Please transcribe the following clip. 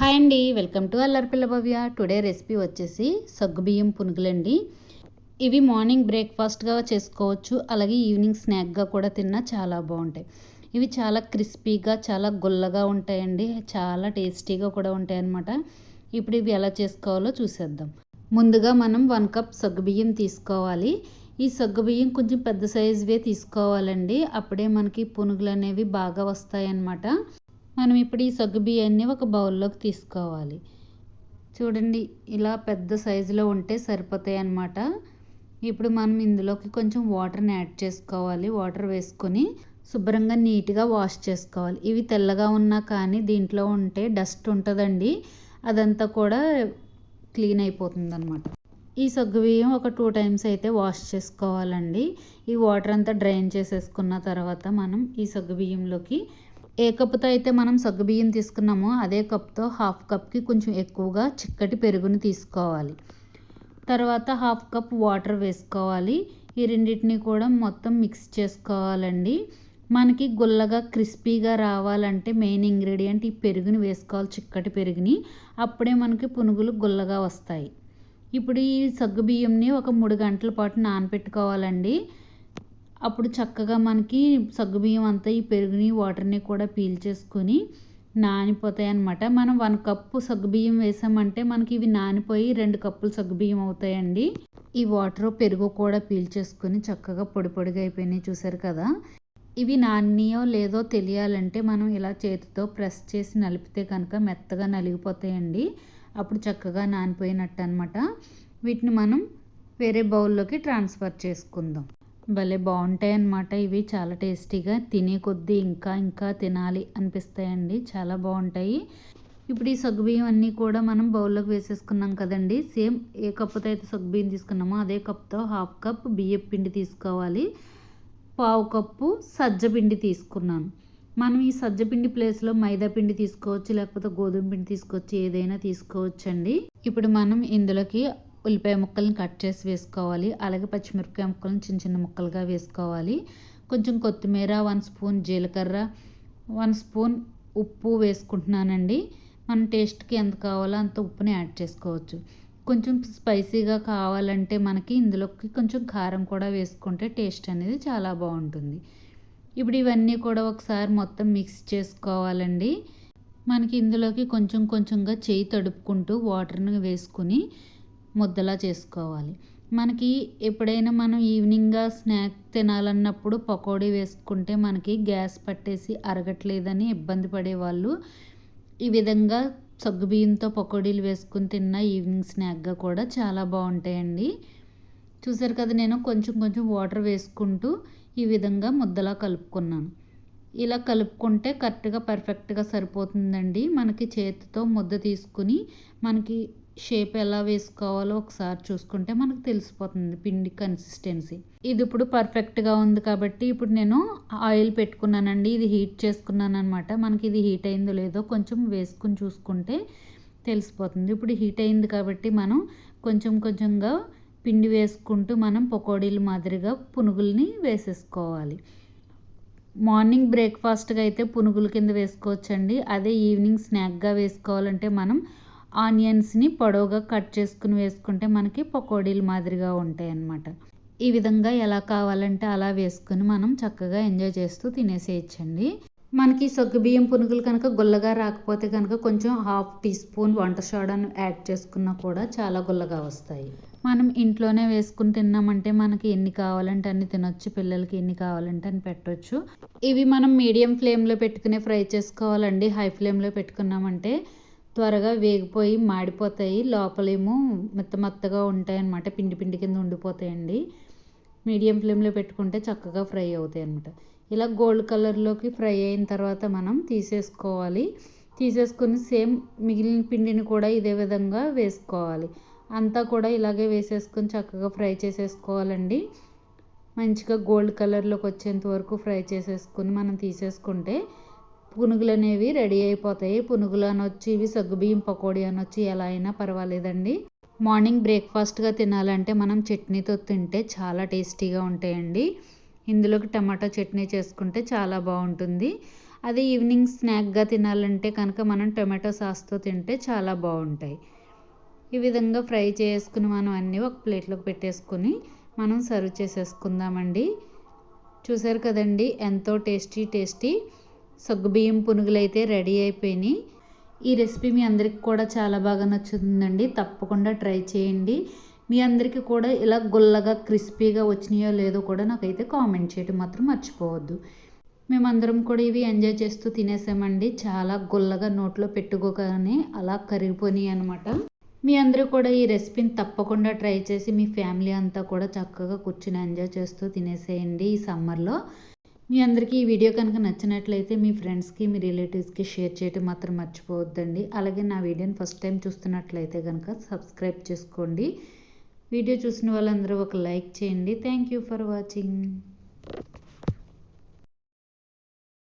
Hi అండి welcome to Allaripilla Bhavya. Today recipe వచ్చేసి సగ్గుబియ్యం పునుగులండి. ఇవి మార్నింగ్ బ్రేక్ఫాస్ట్గా చేసుకోవచ్చు అలాగే ఈవినింగ్ స్నాక్గా కూడా తిన్నా చాలా బాగుంటాయి. ఇవి చాలా క్రిస్పీగా చాలా గుల్లగా ఉంటాయండి చాలా టేస్టీగా కూడా ఉంటాయి అన్నమాట ఇప్పుడు ఇవి ఎలా చేసుకోవాలో చూసేద్దాం. ముందుగా మనం వన్ కప్ సగ్గుబియ్యం తీసుకోవాలి. ఈ సగ్గుబియ్యం కొంచెం పెద్ద సైజువే తీసుకోవాలండి. అప్పుడే మనకి పునుగులు అనేవి బాగా వస్తాయన్నమాట. మనం ఇప్పుడు ఈ సగ్గు బియ్యాన్ని ఒక బౌల్లోకి తీసుకోవాలి. చూడండి ఇలా పెద్ద సైజులో ఉంటే సరిపోతాయి అన్నమాట. ఇప్పుడు మనం ఇందులోకి కొంచెం వాటర్ని యాడ్ చేసుకోవాలి. వాటర్ వేసుకొని శుభ్రంగా నీట్గా వాష్ చేసుకోవాలి. ఇవి తెల్లగా ఉన్నా కానీ దీంట్లో ఉంటే డస్ట్ ఉంటుందండి. అదంతా కూడా క్లీన్ అయిపోతుంది అనమాట ఈ సగ్గు బియ్యం ఒక టూ టైమ్స్ అయితే వాష్ చేసుకోవాలండి. ఈ వాటర్ అంతా డ్రైన్ చేసేసుకున్న తర్వాత మనం ఈ సగ్గు బియ్యంలోకి ఏ కప్పుతో అయితే మనం సగ్గుబియ్యం తీసుకున్నామో అదే కప్తో హాఫ్ కప్కి కొంచెం ఎక్కువగా చిక్కటి పెరుగుని తీసుకోవాలి. తర్వాత హాఫ్ కప్ వాటర్ వేసుకోవాలి. ఈ రెండింటిని కూడా మొత్తం మిక్స్ చేసుకోవాలండి. మనకి గుల్లగా క్రిస్పీగా రావాలంటే మెయిన్ ఇంగ్రీడియంట్ ఈ పెరుగుని వేసుకోవాలి చిక్కటి పెరుగుని. అప్పుడే మనకి పునుగులు గుల్లగా వస్తాయి. ఇప్పుడు ఈ సగ్గుబియ్యంని ఒక మూడు గంటల పాటు నానబెట్టుకోవాలండి అప్పుడు చక్కగా మనకి సగ్గుబియ్యం అంతా ఈ పెరుగుని వాటర్ని కూడా పీల్చేసుకొని నానిపోతాయి అనమాట మనం వన్ కప్పు సగ్గుబియ్యం వేసామంటే మనకి ఇవి నానిపోయి రెండు కప్పులు సగ్గుబియ్యం అవుతాయండి. ఈ వాటర్ పెరుగు కూడా పీల్చేసుకొని చక్కగా పొడి పొడిగా అయిపోయినాయి చూసారు కదా. ఇవి నానియో లేదో తెలియాలంటే మనం ఇలా చేతితో ప్రెస్ చేసి నలిపితే కనుక మెత్తగా నలిగిపోతాయండి. అప్పుడు చక్కగా నానిపోయినట్టు అనమాట వీటిని మనం వేరే బౌల్లోకి ట్రాన్స్ఫర్ చేసుకుందాం. భలే బాగుంటాయి అన్నమాట ఇవి చాలా టేస్టీగా తినే కొద్దీ ఇంకా ఇంకా తినాలి అనిపిస్తాయండి. చాలా బాగుంటాయి. ఇప్పుడు ఈ సగ్గుబియ్యం అన్నీ కూడా మనం బౌల్లోకి వేసేసుకున్నాం కదండి. సేమ్ ఏ కప్పుతో అయితే సగ్గుబియ్యం తీసుకున్నామో అదే కప్తో హాఫ్ కప్ బియ్యం పిండి తీసుకోవాలి. పావు కప్పు సజ్జ పిండి తీసుకున్నాను. మనం ఈ సజ్జ పిండి ప్లేస్లో మైదా పిండి తీసుకోవచ్చు లేకపోతే గోధుమ పిండి తీసుకోవచ్చు ఏదైనా తీసుకోవచ్చండి. ఇప్పుడు మనం ఇందులోకి ఉల్లిపాయ ముక్కల్ని కట్ చేసి వేసుకోవాలి. అలాగే పచ్చిమిరపకాయ ముక్కలను చిన్న చిన్న ముక్కలుగా వేసుకోవాలి. కొంచెం కొత్తిమీర వన్ స్పూన్ జీలకర్ర వన్ స్పూన్ ఉప్పు వేసుకుంటున్నానండి. మన టేస్ట్కి ఎంత కావాలో అంత ఉప్పుని యాడ్ చేసుకోవచ్చు. కొంచెం స్పైసీగా కావాలంటే మనకి ఇందులోకి కొంచెం కారం కూడా వేసుకుంటే టేస్ట్ అనేది చాలా బాగుంటుంది. ఇప్పుడు ఇవన్నీ కూడా ఒకసారి మొత్తం మిక్స్ చేసుకోవాలండి. మనకి ఇందులోకి కొంచెం కొంచెంగా చేయి తడుపుకుంటూ వాటర్ని వేసుకుని ముద్దలా చేసుకోవాలి. మనకి ఎప్పుడైనా మనం ఈవినింగ్గా స్నాక్ తినాలన్నప్పుడు పకోడీ వేసుకుంటే మనకి గ్యాస్ పట్టేసి అరగట్లేదని ఇబ్బంది పడేవాళ్ళు. ఈ విధంగా సగ్గుబియ్యంతో పకోడీలు వేసుకుని తిన్న ఈవినింగ్ స్నాక్గా కూడా చాలా బాగుంటాయండి. చూసారు కదా నేను కొంచెం కొంచెం వాటర్ వేసుకుంటూ ఈ విధంగా ముద్దలా కలుపుకున్నాను. ఇలా కలుపుకుంటే కరెక్ట్గా పర్ఫెక్ట్గా సరిపోతుందండి. మనకి చేతితో ముద్ద తీసుకుని మనకి షేప్ ఎలా వేసుకోవాలో ఒకసారి చూసుకుంటే మనకు తెలిసిపోతుంది పిండి కన్సిస్టెన్సీ ఇది ఇప్పుడు పర్ఫెక్ట్గా ఉంది కాబట్టి ఇప్పుడు నేను ఆయిల్ పెట్టుకున్నానండి ఇది హీట్ చేసుకున్నాను అనమాట మనకి ఇది హీట్ అయిందో లేదో కొంచెం వేసుకుని చూసుకుంటే తెలిసిపోతుంది. ఇప్పుడు హీట్ అయింది కాబట్టి మనం కొంచెం కొంచెంగా పిండి వేసుకుంటూ మనం పకోడీలు మాదిరిగా పునుగుల్ని వేసేసుకోవాలి. మార్నింగ్ బ్రేక్ఫాస్ట్గా అయితే పునుగుల కింద వేసుకోవచ్చండి. అదే ఈవినింగ్ స్నాక్గా వేసుకోవాలంటే మనం ఆనియన్స్ని పొడవుగా కట్ చేసుకుని వేసుకుంటే మనకి పకోడీలు మాదిరిగా ఉంటాయి అన్నమాట ఈ విధంగా ఎలా కావాలంటే అలా వేసుకుని మనం చక్కగా ఎంజాయ్ చేస్తూ తినేసేయచ్చండి. మనకి సగ్గుబియ్యం పునుగులు కనుక గుల్లగా రాకపోతే కనుక కొంచెం హాఫ్ టీ స్పూన్ వంట సోడాను యాడ్ చేసుకున్నా కూడా చాలా గుల్లగా వస్తాయి. మనం ఇంట్లోనే వేసుకుని తిన్నామంటే మనకి ఎన్ని కావాలంటే అన్ని తినొచ్చు పిల్లలకి ఎన్ని కావాలంటే అని పెట్టవచ్చు ఇవి మనం మీడియం ఫ్లేమ్లో పెట్టుకునే ఫ్రై చేసుకోవాలండి. హై ఫ్లేమ్లో పెట్టుకున్నామంటే త్వరగా వేగిపోయి మాడిపోతాయి. లోపలేమో మెత్త మెత్తగా ఉంటాయి అన్నమాట పిండి పిండి కింద ఉండిపోతాయండి. మీడియం ఫ్లేమ్లో పెట్టుకుంటే చక్కగా ఫ్రై అవుతాయి అన్నమాట. ఇలా గోల్డ్ కలర్లోకి ఫ్రై అయిన తర్వాత మనం తీసేసుకోవాలి. తీసేసుకుని సేమ్ మిగిలిన పిండిని కూడా ఇదే విధంగా వేసుకోవాలి. అంతా కూడా ఇలాగే వేసేసుకొని చక్కగా ఫ్రై చేసేసుకోవాలండి. మంచిగా గోల్డ్ కలర్లోకి వచ్చేంత వరకు ఫ్రై చేసేసుకొని మనం తీసేసుకుంటే పునుగులు అనేవి రెడీ అయిపోతాయి. పునుగులు అనొచ్చి ఇవి సగ్గుబియ్యం పకోడీ అనొచ్చి ఎలా అయినా పర్వాలేదండి. మార్నింగ్ బ్రేక్ఫాస్ట్గా తినాలంటే మనం చట్నీతో తింటే చాలా టేస్టీగా ఉంటాయండి. ఇందులోకి టమాటా చట్నీ చేసుకుంటే చాలా బాగుంటుంది. అది ఈవినింగ్ స్నాక్గా తినాలంటే కనుక మనం టొమాటో సాస్తో తింటే చాలా బాగుంటాయి. ఈ విధంగా ఫ్రై చేసుకుని మనం అన్నీ ఒక ప్లేట్లోకి పెట్టేసుకొని మనం సర్వ్ చేసేసుకుందామండి. చూసారు కదండి ఎంతో టేస్టీ టేస్టీ సగ్గుబియ్యం పునుగులు అయితే రెడీ అయిపోయినాయి. ఈ రెసిపీ మీ అందరికి కూడా చాలా బాగా నచ్చుతుందండి. తప్పకుండా ట్రై చేయండి. మీ అందరికీ కూడా ఇలా గుల్లగా క్రిస్పీగా వచ్చినాయో లేదో కూడా నాకైతే కామెంట్ చేయడం మాత్రం మర్చిపోవద్దు. మేమందరం కూడా ఇవి ఎంజాయ్ చేస్తూ తినేసామండి. చాలా గుల్లగా నోట్లో పెట్టుకోగానే అలా కరిగిపోయినాయి అనమాట మీ అందరూ కూడా ఈ రెసిపీని తప్పకుండా ట్రై చేసి మీ ఫ్యామిలీ అంతా కూడా చక్కగా కూర్చుని ఎంజాయ్ చేస్తూ తినేసేయండి ఈ సమ్మర్లో. మీ అందరికీ ఈ వీడియో కనుక నచ్చినట్లయితే మీ ఫ్రెండ్స్కి మీ రిలేటివ్స్కి షేర్ చేయటం మాత్రం మర్చిపోవద్దండి. అలాగే నా వీడియోని ఫస్ట్ టైం చూస్తున్నట్లయితే కనుక సబ్స్క్రైబ్ చేసుకోండి. వీడియో చూసిన వాళ్ళందరూ ఒక లైక్ చేయండి. Thank you for watching.